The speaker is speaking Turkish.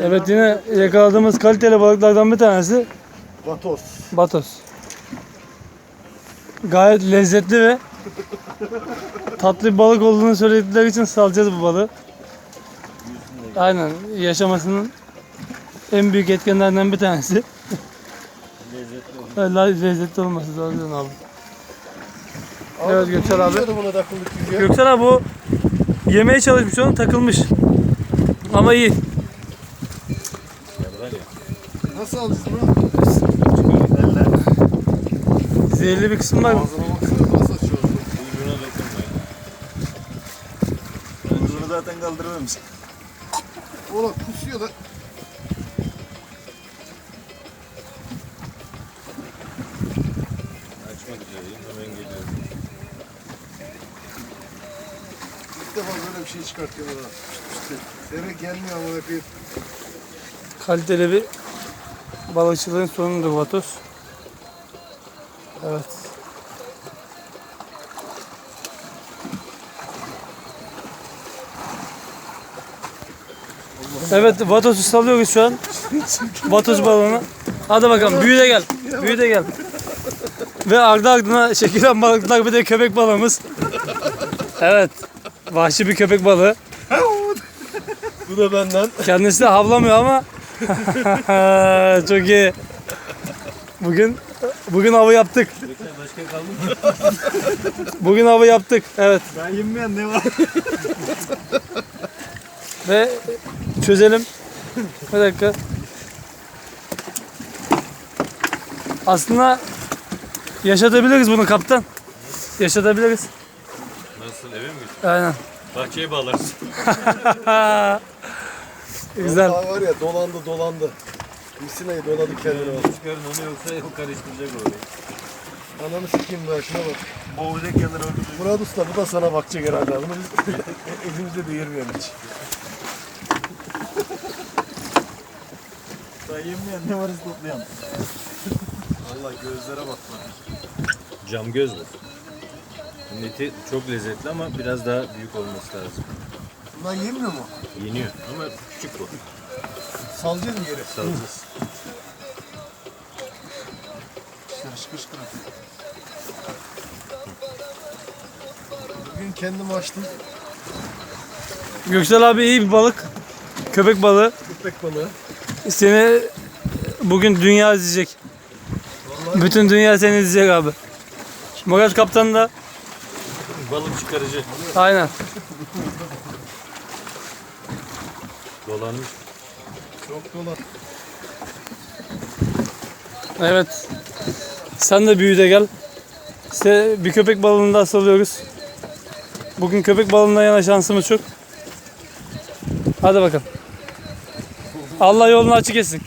Evet yine yakaladığımız kaliteli balıklardan bir tanesi Vatos. Batos. Gayet lezzetli ve tatlı bir balık olduğunu söyledikleri için salacağız bu balığı. Aynen yaşamasının en büyük etkenlerinden bir tanesi. Lezzetli. Evet, lezzetli olması doğru diyorsun abi. Evet, Göksel abi. Göksel abi bu yemeye çalışmış onu takılmış. Ama iyi. Nasıl alacağız bunu? Eller. Zehirli bir kısım var mı? Ağzına baksana nasıl açıyor? Kuyruğuna dokunmayın. Kuyruğunu zaten kaldırmamış. Oğlum kusuyor da. Açmak üzereyim hemen geliyorum. İlk defa böyle bir şey çıkartıyorlar deve gelmiyor ama koyayım. Kaliteli bir balıkçılığın sonudur Vatos. Evet. Evet Vatos'u salıyoruz şu an. Vatos balığını. Hadi bakalım büyü de gel. Büyü de gel. Ve ardı ardına çekilen balıklar bir de köpek balığımız. Evet. Vahşi bir köpek balığı. Bu da benden. Kendisi de havlamıyor ama çok iyi. Bugün bugün avı yaptık. Başka kaldı mı? Bugün avı yaptık. Evet. Ben yemeyen ne var? Ve çözelim. Bir dakika. Aslında yaşatabiliriz bunu kaptan. Yaşatabiliriz. Nasıl eve mi götür? Aynen. Bahçeye bağlarsın. Güzel. Vallahi var ya dolandı dolandı. Misinayı doladı kendine bak. Çıkarın onu yoksa o karıştıracak orayı. Ananı sikeyim ben şuna bak. Boğulacak yanları öldürecek. Murat Usta bu da sana bakacak herhalde. Bunu biz elimizde değirmiyorum hiç. Daha yemeyen ne varız toplayan. Allah gözlere bak lan. Cam göz mü? Neti çok lezzetli ama biraz daha büyük olması lazım. Bunlar yemiyor mu? Yeniyor ama küçük bu. Salacağız mı yere? Salacağız. İşte hışkır hışkır atıyor. Bugün kendim açtım. Göksel abi iyi bir balık. Köpek balığı. Köpek balığı. Seni bugün dünya izleyecek. Vallahi Bütün dünya seni izleyecek abi. Murat kaptan da Balık çıkarıcı. aynen. Dolanmış. çok dolan. Evet. Sen de büyü de gel. İşte bir köpek balığını da salıyoruz. Bugün köpek balığından yana şansımız çok. Hadi bakalım. Allah yolunu açık etsin.